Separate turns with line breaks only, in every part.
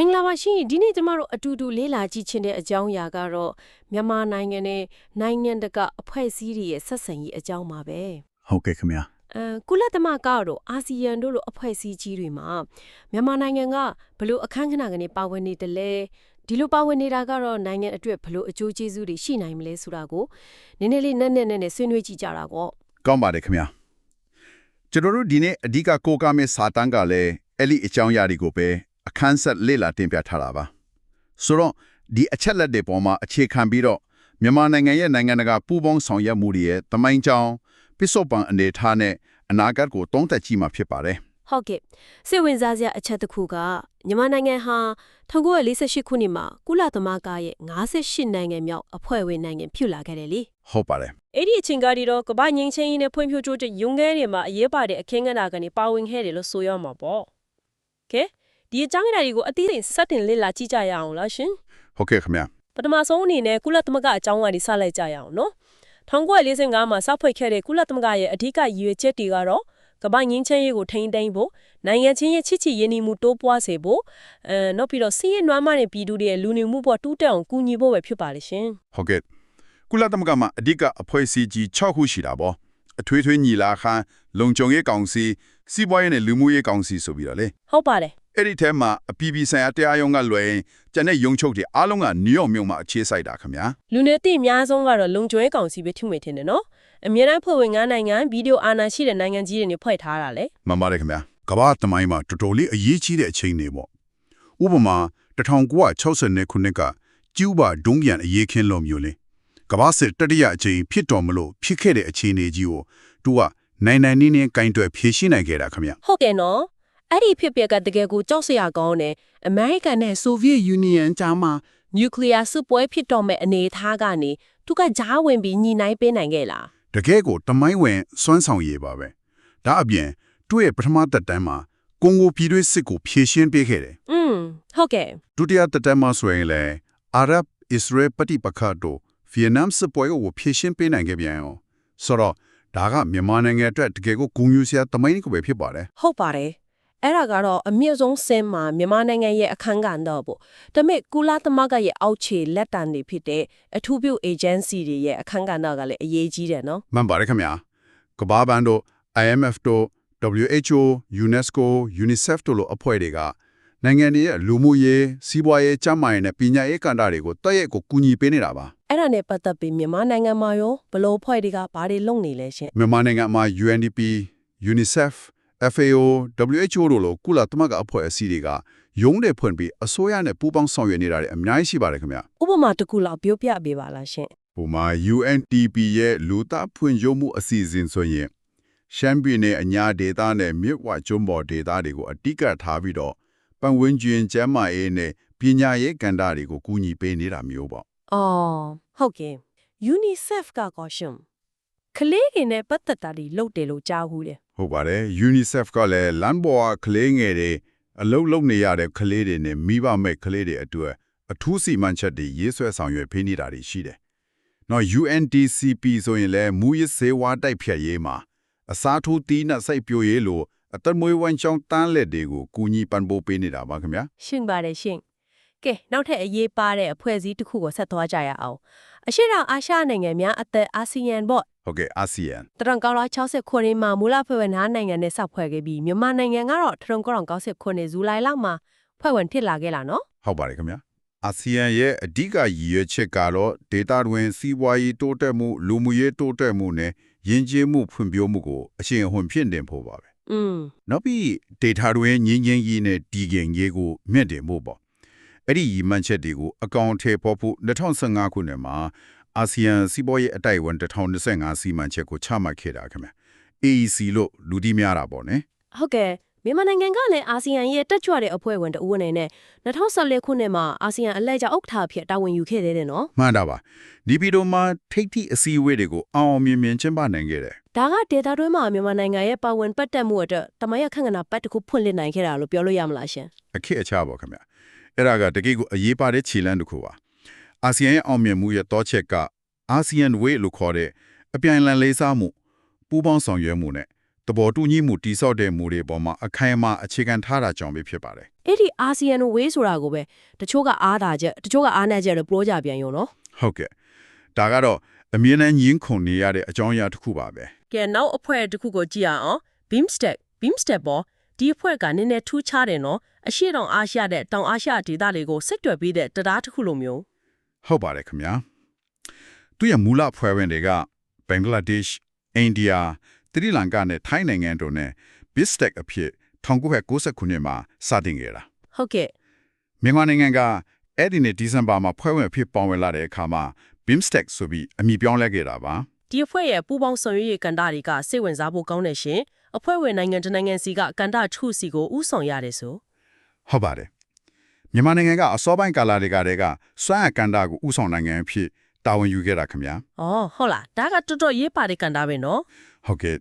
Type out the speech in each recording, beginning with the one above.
မင်္ဂလာပါရှင်ဒီနေ့ကျမတို့အတူတူလေးလာကြည့်ချင်တဲ့အကြောင်းအရာကတော့မြန်မာနိုင်ငံနဲ့နိုင်ငံတကာအဖွဲ့အစည်းတွေရဲ့ဆက်ဆံရေးအကြောင်းပါပဲ
ဟုတ်ကဲ့ခင်ဗျာ
အဲကုလသမဂ္ဂတို့အာဆီယံတို့လိုအဖွဲ့အစည်းကြီးတွေမှာမြန်မာနိုင်ငံကဘလို့အခန်းကဏ္ဍကနေပါဝင်နေတယ်လဲဒီလိုပါဝင်နေတာကတော့နိုင်ငံအတွက်ဘလို့အကျိုးကျေးဇူးတွေရှိနိုင်မလဲဆိုတာကိုနည်းနည်းလေးနဲ့နဲ့နဲ့နဲ့ဆွေးနွေးကြည့်ကြတာပေါ့
ကောင်းပါတယ်ခင်ဗျာကျွန်တော်တို့ဒီနေ့အဓိကကိုးကားမဲ့စာတန်းကလည်းအဲ့ဒီအကြောင်းအရာတွေကိုပဲ အခန်းဆက်လေ့လာတင်ပြထားတာပါဆိုတော့ဒီအချက်လက်တွေပေါ်မှာအခြေခံပြီးတော့မြန်မာနိုင်ငံရဲ့နိုင်ငံတကာပူးပေါင်းဆောင်ရွက်မှုတွေရဲ့တမိုင်းကြောင်းပစ္စုပန်အနေထားနဲ့အနာဂတ်ကိုတုံးသက်ကြည့်မှာဖြစ်ပါတယ်
ဟုတ်ကဲ့စိတ်ဝင်စားစရာအချက်တစ်ခုကမြန်မာနိုင်ငံဟာ1948ခုနှစ်မှာကုလသမဂ္ဂရဲ့58နိုင်ငံမြောက်အဖွဲ့ဝင်နိုင်ငံဖြစ်လာခဲ့တယ်လေ
ဟုတ်ပါတယ်
အဲ့ဒီအချိန်ကဒီတော့ကမ္ဘာငြိမ်းချမ်းရေးနဲ့ဖွံ့ဖြိုးတိုးတက်ရုံးခဲတွေမှာအရေးပါတဲ့အခင်းကဏ္ဍကနေပါဝင်ခဲ့တယ်လို့ဆိုရမှာပေါ့ကဲ ဒီအကြောင်းအရာတွေကိုအသေးစိတ်စတင်လေ့လာကြည့်ကြရအောင်လားရှင်
ဟုတ်ကဲ့ခင်ဗျာ
ပထမဆုံးအနေနဲ့ကုလသမဂ္ဂအကြောင်းကနေစလိုက်ကြရအောင်နော်1945မှာစဖွဲ့ခဲ့တဲ့ကုလသမဂ္ဂရဲ့အဓိကရည်ရွယ်ချက်တွေကတော့ကမ္ဘာငြိမ်းချမ်းရေးကိုထိန်းသိမ်းဖို့နိုင်ငံချင်းရဲ့ချစ်ချစ်ရင်းနှီးမှုတိုးပွားစေဖို့အဲနောက်ပြီးတော့စီးရဲနွမ်းမတဲ့ပြည်သူတွေရဲ့လူနေမှုပေါ်တူးတက်အောင်ကူညီဖို့ပဲဖြစ်ပါလိမ့်ရှင်
ဟုတ်ကဲ့ကုလသမဂ္ဂမှာအဓိကအဖွဲ့အစည်းကြီး6ခုရှိတာပေါ့အထွေထွေညီလာခံလုံခြုံရေးကောင်စီ စီးပွားရေးနဲ့လူမှုရေးကောင်စီဆိုပြီးတော့လေ
ဟုတ်ပါတယ်
အဲ့ဒီထဲမှာအပြည်ပြည်ဆိုင်ရာတရားရုံးကလွယ်ရင်ကျန်တဲ့ရုံးချုပ်တွေအားလုံးကနယူးယောက်မြို့မှာအခြေစိုက်တာခင်ဗျာ
လူနေတိအများဆုံးကတော့လုံကျွဲကောင်စီပဲထုမိထင်တယ်နော်အမြဲတမ်းဖွဲ့ဝင်9နိုင်ငံဗီဒီယိုအာဏာရှိတဲ့နိုင်ငံကြီးတွေနဲ့ဖွဲ့ထားတာလေ
မှန်ပါတယ်ခင်ဗျာကမ္ဘာတမိုင်းမှာတော်တော်လေးအရေးကြီးတဲ့အချိန်တွေပေါ့ဥပမာ1960ခုနှစ်ကကျူးဘာဒုံးပြန်အရေးခင်းလို့မျိုးလေကမ္ဘာစစ်တတိယအချိန်ဖြစ်တော်မလို့ဖြစ်ခဲ့တဲ့အခြေအနေကြီးကိုသူက နိုင်နိုင်နင်းနင်းကင်တွယ်ဖြေရှင်းနိုင်ခဲ့တာခင်ဗျာ
ဟုတ်ကဲ့နော်အဲ့ဒီဖြစ်ပျက်ကတကယ်ကိုကြောက်စရာကောင်းတယ်အမေရိကန်နဲ့ဆိုဗီယက်ယူနီယံကြားမှာနျူကလ িয়ার စစ်ပွဲဖြစ်တော့မဲ့အနေအထားကနေသူကဂျားဝင်ပြီးညှိနှိုင်းပေးနိုင်ခဲ့လား
တကယ်ကိုတမိုင်းဝင်စွမ်းဆောင်ရည်ပါပဲဒါအပြင်သူ့ရဲ့ပထမသက်တမ်းမှာကွန်ဂိုပြည်တွင်းစစ်ကိုဖြေရှင်းပေးခဲ့တယ်
อืมဟုတ်ကဲ့
ဒုတိယသက်တမ်းမှာဆိုရင်လည်းအာရပ်အစ္စရေးပဋိပက္ခတို့ဗီယက်နမ်စစ်ပွဲကိုဖြေရှင်းပေးနိုင်ခဲ့ပြန်ရောဆိုတော့ ဒါကမြန်မာနိုင်ငံအတွက်တကယ်ကိုဂုဏ်ယူစရာတမိုင်းကိုပဲဖြစ်ပါတယ်
ဟုတ်ပါတယ်အဲ့ဒါကတော့အမြင့်ဆုံးစင်မှာမြန်မာနိုင်ငံရဲ့အခန်းကဏ္ဍပေါ့ဒါပေမဲ့ကုလသမဂ္ဂရဲ့အောက်ခြေလက်တံတွေဖြစ်တဲ့အထူးပြု agency တွေရဲ့အခန်းကဏ္ဍကလည်းအရေးကြီးတယ်နော်
မှန်ပါတယ်ခင်ဗျာကမ္ဘာဘဏ်တို့ IMF တို့ WHO UNESCO UNICEF တို့လိုအဖွဲ့တွေကနိုင်ငံတွေရဲ့လူမှုရေးစီးပွားရေးကျန်းမာရေးနဲ့ပညာရေးကဏ္ဍတွေကိုတည့်ရက်ကိုကူညီပေးနေတာပါ
အဲ့ဒါနဲ့ပတ်သက်ပြီးမြန်မာနိုင်ငံမှာရောဘယ်လို့ဖွဲ့တွေကဘာတွေလုပ်နေလဲရှင်
မြန်မာနိုင်ငံမှာ UNDP UNICEF FAO WHO တို့လိုကုလသမဂ္ဂအဖွဲ့အစည်းတွေကရုံးတွေဖွင့်ပြီးအစိုးရနဲ့ပူးပေါင်းဆောင်ရွက်နေတာတွေအများကြီးရှိပါတယ်ခင်ဗျာ
ဥပမာတစ်ခုလောက်ပြောပြပေးပါလားရှင်
ပုံမှာ UNDP ရဲ့လူသားဖွံ့ဖြိုးမှုအစီအစဉ်ဆိုရင်ရှမ်းပြည်နယ်အညာဒေသနဲ့မြစ်ဝကျွန်းပေါ်ဒေသတွေကိုအတိအကထားပြီးတော့ပတ်ဝန်းကျင်ကျန်းမာရေးနဲ့ပညာရေးကဏ္ဍတွေကိုကူညီပေးနေတာမျိုးပေါ့
အော်ဟုတ်ကဲ့ UNICEF ကကောရှင်ကလေးတွေနဲ့ပတ်သက်တာတွေလုပ်တယ်လို့ကြားဘူးတယ်
ဟုတ်ပါတယ် UNICEF ကလည်းလမ်းပေါ်ကကလေးငယ်တွေအလုပ်လုပ်နေရတဲ့ကလေးတွေနဲ့မိဘမဲ့ကလေးတွေအတွက်အထူးစီမံချက်တွေရေးဆွဲဆောင်ရွက်ပေးနေတာတွေရှိတယ်။နော် UNDCP ဆိုရင်လည်းမူရစ်စေဝါတိုက်ဖြတ်ရေးမှာအစားထိုးတီးနှက်စိုက်ပျိုးရေးလိုအသက်မွေးဝမ်းကြောင်းတန်းလက်တွေကိုကူညီပံ့ပိုးပေးနေတာပါခင်ဗျာ
ရှင်းပါတယ်ရှင်း ကဲနောက်ထပ်အရေးပါတဲ့အဖွဲ့အစည်းတစ်ခုကိုဆက်သွားကြရအောင်အရှိတောင်အာရှနိုင်ငံများအသက်အာဆီယံပေါ့။
ဟုတ်ကဲ့အာဆီယံ
တရံကောင်းလာ60ခုနှစ်မှာမူလဖွဲ့ဝင်9နိုင်ငံနဲ့စဖွဲ့ခဲ့ပြီးမြန်မာနိုင်ငံကတော့တရံကောင်း90ခုနှစ်ဇူလိုင်လမှာဖွဲ့ဝင်ဖြစ်လာခဲ့လာနော်
ဟုတ်ပါတယ်ခင်ဗျာ။အာဆီယံရဲ့အဓိကရည်ရွယ်ချက်ကတော့ဒေတာတွင်စီးပွားရေးတိုးတက်မှုလူမှုရေးတိုးတက်မှုနဲ့ယဉ်ကျေးမှုဖွံ့ဖြိုးမှုကိုအရှင်အဟုန်ဖြစ်တင်ဖို့ပါပဲ
อืม
နောက်ပြီး data တွင်ငင်းငင်းကြီးနဲ့ဒီဂင်ကြီးကိုမြင့်တင်ဖို့ပေါ့ အဲ့ဒီရည်မှန်းချက်တွေကိုအကောင့်ထဲပေါ်ဖို့2015ခုနှစ်မှာအာဆီယံစီးပွားရေးအတိုက်အဝန်2025စီမံချက်ကိုချမှတ်ခဲ့တာခင်ဗျ AEC လို့လူဒီများတာပေါ့နော်
ဟုတ်ကဲ့မြန်မာနိုင်ငံကလည်းအာဆီယံရဲ့တက်ကြွတဲ့အဖွဲ့ဝင်တဦးအနေနဲ့2014ခုနှစ်မှာအာဆီယံအလှည့်ကျဥက္ကဋ္ဌအဖြစ်တာဝန်ယူခဲ့သေးတယ်နော်
မှန်တာပါဒီဗီဒီယိုမှာထိတ်ထိအစည်းအဝေးတွေကိုအောင်အောင်မြင်မြင်ကျင်းပနိုင်ခဲ့တယ်
ဒါကဒေတာတွင်းမှာမြန်မာနိုင်ငံရဲ့ပါဝင်ပတ်သက်မှုအတွက်တမန်ရခန့်ကနာပတ်တစ်ခုဖွင့်လှစ်နိုင်ခဲ့တာလို့ပြောလို့ရမလားရှင်
အခက်အချပေါ့ခင်ဗျ အဲ့ဒါကတကယ့်ကိုအရေးပါတဲ့ခြေလှမ်းတစ်ခုပါအာဆီယံရဲ့အောင်မြင်မှုရဲ့တောချက်ကအာဆီယံ way လို့ခေါ်တဲ့အပြိုင်လန်လေးစားမှုပူးပေါင်းဆောင်ရွက်မှုနဲ့သဘောတူညီမှုတိစောက်တဲ့မူတွေပေါ်မှာအခိုင်အမာအခြေခံထားတာကြောင့်ပဲဖြစ်ပါတယ်
အဲ့ဒီ ASEAN Way ဆိုတာကိုပဲတချို့ကအားသာချက်တချို့ကအားနည်းချက်လို့ပြောကြပြန်ရောနော်
ဟုတ်ကဲ့ဒါကတော့အမြင်နဲ့ညင်းခုန်နေရတဲ့အကြောင်းအရာတစ်ခုပါပဲ
ကဲနောက်အဖွဲ့တစ်ခုကိုကြည့်ရအောင် Beamstack Beamstack ပေါ် ဒီအဖွဲ့ကနည်းနည်းထူးခြားတယ်နော်အရှိတောင်အာရှတဲ့တောင်အာရှဒေသတွေကိုစိတ်တွယ်ပြီးတဲ့တရားတစ်ခုလိုမျိုး
ဟုတ်ပါတယ်ခင်ဗျာသူရဲ့မူလဖွဲ့ဝင်တွေကဘင်္ဂလားဒေ့ရှ်အိန္ဒိယသီရိလင်္ကာနဲ့ထိုင်းနိုင်ငံတို့နဲ့ BISTEC အဖြစ်1990ခုနှစ်မှာစတင်ခဲ့တာ
ဟုတ်ကဲ့
မြန်မာနိုင်ငံကအဲ့ဒီနှစ်ဒီဇင်ဘာမှာဖွဲ့ဝင်အဖြစ်ပေါဝင်လာတဲ့အခါမှာ BIMSTEC ဆိုပြီးအမည်ပြောင်းလဲခဲ့တာပါ
ဒီအဖွဲ့ရဲ့ပူးပေါင်းဆောင်ရွက်ရေးကန်တာတွေကစိတ်ဝင်စားဖို့ကောင်းတယ်ရှင် အဖွဲ့ဝင်နိုင်ငံတစ်နိုင်ငံစီကကန်တာထုစီကိုဥဆောင်ရတယ်ဆို
ဟုတ်ပါတယ်မြန်မာနိုင်ငံကအစောပိုင်းကာလတွေကတည်းကစွမ်းအကန်တာကိုဥဆောင်နိုင်ငံအဖြစ်တာဝန်ယူခဲ့တာခင်ဗျာ။
အော်ဟုတ်လားဒါကတော်တော်ရေးပါတဲ့ကန်တာပဲနော်
ဟုတ်ကဲ့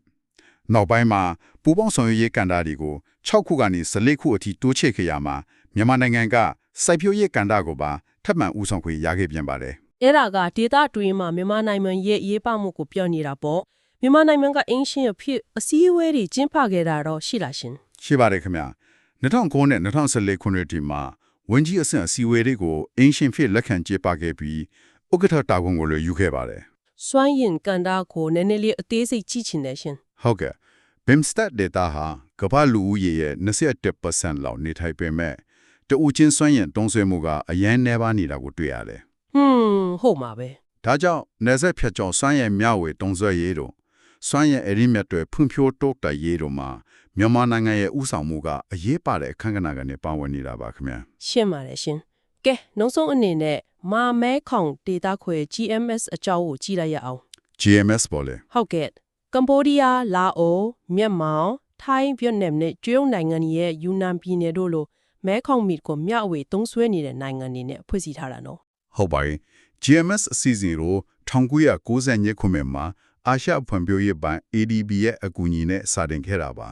နောက်ပိုင်းမှာပူပေါင်းဆောင်ရွက်ရေးကန်တာတွေကို6ခုကနေ14ခုအထိတိုးချဲ့ခဲ့ရမှာမြန်မာနိုင်ငံကစိုက်ပျိုးရေးကန်တာကိုပါထပ်မံဥဆောင်ခွင့်ရခဲ့ပြန်ပါတယ်။
အဲ့ဒါကဒေတာတွင်းမှာမြန်မာနိုင်ငံရဲ့ရေးပမှုကိုပြောနေတာပေါ့။ မြန်မာနိုင်ငံကအင်းရှင်းအဖြစ်အစည်းအဝေးတွေကျင်းပခဲ့တာတော့ရှိလားရှင်
ရှိပါတယ်ခင်ဗျာ2009နဲ့2014ခုနှစ်ဒီမှာဝန်ကြီးအဆင့်အစည်းအဝေးတွေကိုအင်းရှင်ဖြစ်လက်ခံကျေပခဲ့ပြီးဥက္ကဋ္ဌတာဝန်ကိုလည်းယူခဲ့ပါတယ်။
စွမ်းရင်ကန်တာကိုနည်းနည်းလေးအသေးစိတ်ကြည့်ချင်တယ်ရှင်
ဟုတ်ကဲ့ BIMSTAT data ဟာကမ္ဘာလူဦးရေရဲ့21%လောက်နေထိုင်ပေမဲ့တဦးချင်းစွမ်းရင်တုံးဆွဲမှုကအရန်နှဲပါနေတာကိုတွေ့ရတယ်။
ဟွန်းဟုတ်မှာပဲ။
ဒါကြောင့်နေဆက်ဖြတ်ကျော်စွမ်းရင်မျှဝေတုံးဆွဲရေးတို့ စွမ်းရင်အရင်မြတ်တွေဖွံ့ဖြိုးတိုးတက်ရေးတို့မှာမြန်မာနိုင်ငံရဲ့ဥဆောင်မှုကအရေးပါတဲ့အခန်းကဏ္ဍကနေပါဝင်နေတာပါခင်ဗျာ။
ရှင်းပါတယ်ရှင်။ကဲနောက်ဆုံးအနေနဲ့မာမဲခေါင်ဒေတာခွေ GMS အကြောင်းကိုကြည့်လိုက်ရအောင်
GMS ပေါ်လေ
ဟုတ်ကဲ့ကမ္ဘောဒီးယားလာအိုမြန်မာထိုင်းဗီယက်နမ်နဲ့ကျွန်းနိုင်ငံရဲ့ယူနန်ပြည်နယ်တို့လိုမဲခေါင်မီကိုမျှဝေသုံးစွဲနေတဲ့နိုင်ငံတွေနဲ့ဖွဲ့စည်းထားတာနော်
ဟုတ်ပါရင် GMS အစီအစဉ်ကို1990ညခုနှစ်မှာ အာရှဖွံ့ဖြိုးရေးဘဏ် ADB ရဲ့အကူအညီနဲ့စတင်ခဲ့တာပါ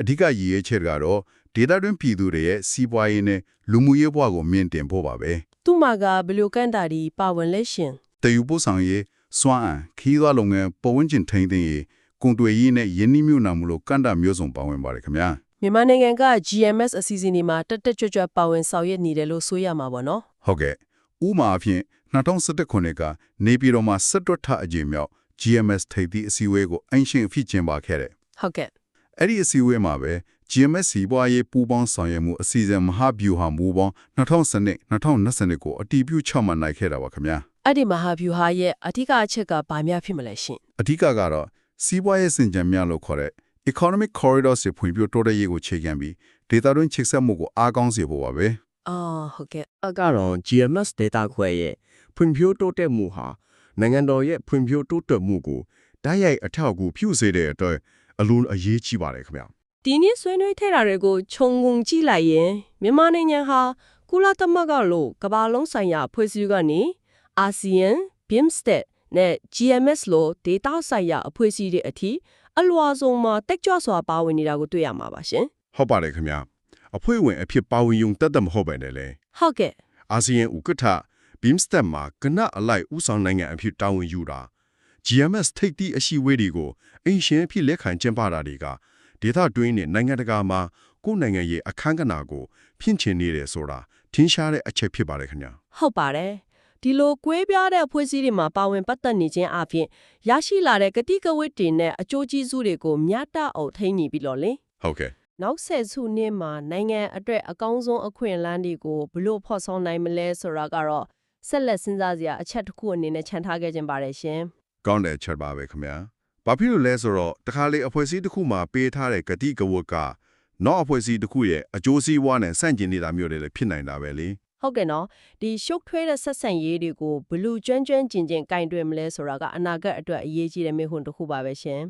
အဓိကရည်ရွယ်ချက်ကတော့ဒေသတွင်းပြည်သူတွေရဲ့စီးပွားရေးနဲ့လူမှုရေးဘဝကိုမြင့်တင်ဖို့ပါပဲ
သူ့မှာကဘယ်လိုကန်တာဒီပါဝင်လဲရှင်
တယူပို့ဆောင်ရေးစွမ်းအံခီးသွားလုပ်ငန်းပတ်ဝန်းကျင်ထိန်းသိမ်းရေးကုန်သွယ်ရေးနဲ့ယင်းနှိမ့်မြုံနာမှုလို့ကန့်တာမျိုးစုံပါဝင်ပါတယ်ခင်ဗျာ
မြန်မာနိုင်ငံက GMS အစီအစဉ်ဒီမှာတက်တက်ကြွကြွပါဝင်ဆောင်ရွက်နေတယ်လို့ဆိုရမှာပေါ့နော်
ဟုတ်ကဲ့ဥမာအဖြစ်2011ခုနှစ်ကနေပြည်တော်မှာစစ်တွတ်ထအကြိမ်မြောက် GMS ထိပ်သီးအစည်းအဝေးကိုအင်ရှင်အဖြစ်ကျင်းပခဲ့တယ်
ဟုတ်ကဲ့
အဲ့ဒီအစည်းအဝေးမှာပဲ GMS စီးပွားရေးပူးပေါင်းဆောင်ရွက်မှုအစီအစဉ်မဟာဗျူဟာမူပေါင်း2012-2020ကိုအတည်ပြုချမှတ်နိုင်ခဲ့တာပါခင်ဗျာ
အဲ့ဒီမဟာဗျူဟာရဲ့အထူးအချက်ကဘာများဖြစ်မလဲရှင်
အဓိကကတော့စီးပွားရေးစင်ကြံများလို့ခေါ်တဲ့ economic corridor စီဖွံ့ဖြိုးတိုးတက်ရေးကိုခြေခံပြီးဒေတာတွင်းချိတ်ဆက်မှုကိုအားကောင်းစေဖို့ပါပဲ
အော်ဟုတ်ကဲ့
အကတော့ GMS data ခွဲရဲ့ဖွံ့ဖြိုးတိုးတက်မှုဟာ နိုင်ငံတော်ရဲ့ဖွံ့ဖြိုးတိုးတက်မှုကိုတိုက်ရိုက်အထောက်အကူပြုစေတဲ့အတွက်အလွန်အရေးကြီးပါတယ်ခင်ဗျာ
ဒီနေ့ဆွေးနွေးထဲတာတွေကိုခြုံငုံကြည့်လိုက်ရင်မြန်မာနိုင်ငံဟာကုလသမဂ္ဂလို့ကမ္ဘာလုံးဆိုင်ရာဖွဲ့စည်းကနေအာဆီယံ BIMSTEC နဲ့ GMS လို့ဒေတာဆိုင်ရာအဖွဲ့အစည်းတွေအထိအလွာဆုံးမှာတက်ကြွစွာပါဝင်နေတာကိုတွေ့ရမှာပါရှင်
ဟုတ်ပါတယ်ခင်ဗျာအဖွဲ့ဝင်အဖြစ်ပါဝင်ယုံတက်တယ်မဟုတ်ပဲနဲ့လေ
ဟုတ်ကဲ့
အာဆီယံဥက္ကဋ္ဌ BIMSTEC မှာကနအလိုက်ဥဆောင်နိုင်ငံအဖြစ်တာဝန်ယူတာ GMS ထိပ်သီးအရှိဝေးတွေကိုအင်ရှင်အဖြစ်လက်ခံကျင်းပတာတွေကဒေသတွင်းနဲ့နိုင်ငံတကာမှာကိုယ်နိုင်ငံရဲ့အခမ်းကဏ္ဍကိုဖြန့်ချင်နေတယ်ဆိုတာထင်ရှားတဲ့အချက်ဖြစ်ပါတယ်ခင်ဗျာ
ဟုတ်ပါတယ်ဒီလိုကွဲပြားတဲ့အဖွဲ့အစည်းတွေမှာပါဝင်ပတ်သက်နေခြင်းအပြင်ရရှိလာတဲ့ကတိကဝတ်တွေနဲ့အကျိုးကျေးဇူးတွေကိုမြတ်တအောင်ထိန်းနေပြီးတော့လေ
ဟုတ်ကဲ့
နောက်ဆက်စုနှစ်မှာနိုင်ငံအတွက်အကောင်းဆုံးအခွင့်အလမ်းတွေကိုဘလို့ဖော်ဆောင်နိုင်မလဲဆိုတာကတော့ ဆက်လက်စဉ်းစားစရာအချက်တစ်ခုအနေနဲ့ခြံထားခဲ့ခြင်းပါတယ်ရှင်
ကောင်းတဲ့ချက်ပါပဲခင်ဗျာ။ဘာဖြစ်လို့လဲဆိုတော့တခါလေအဖွဲ့အစည်းတစ်ခုမှာပေးထားတဲ့ဂတိကဝတ်ကနောက်အဖွဲ့အစည်းတစ်ခုရဲ့အကျိုးစီးပွားနဲ့ဆန့်ကျင်နေတာမျိုးတွေလည်းဖြစ်နိုင်တာပဲလေ
ဟုတ်ကဲ့နော်ဒီရှုပ်ထွေးတဲ့ဆက်ဆံရေးတွေကိုဘလို့ကျွမ်းကျွမ်းကျင်ကျင်ကင်တွယ်မလဲဆိုတာကအနာဂတ်အတွက်အရေးကြီးတဲ့မေးခွန်းတစ်ခုပါပဲရှင်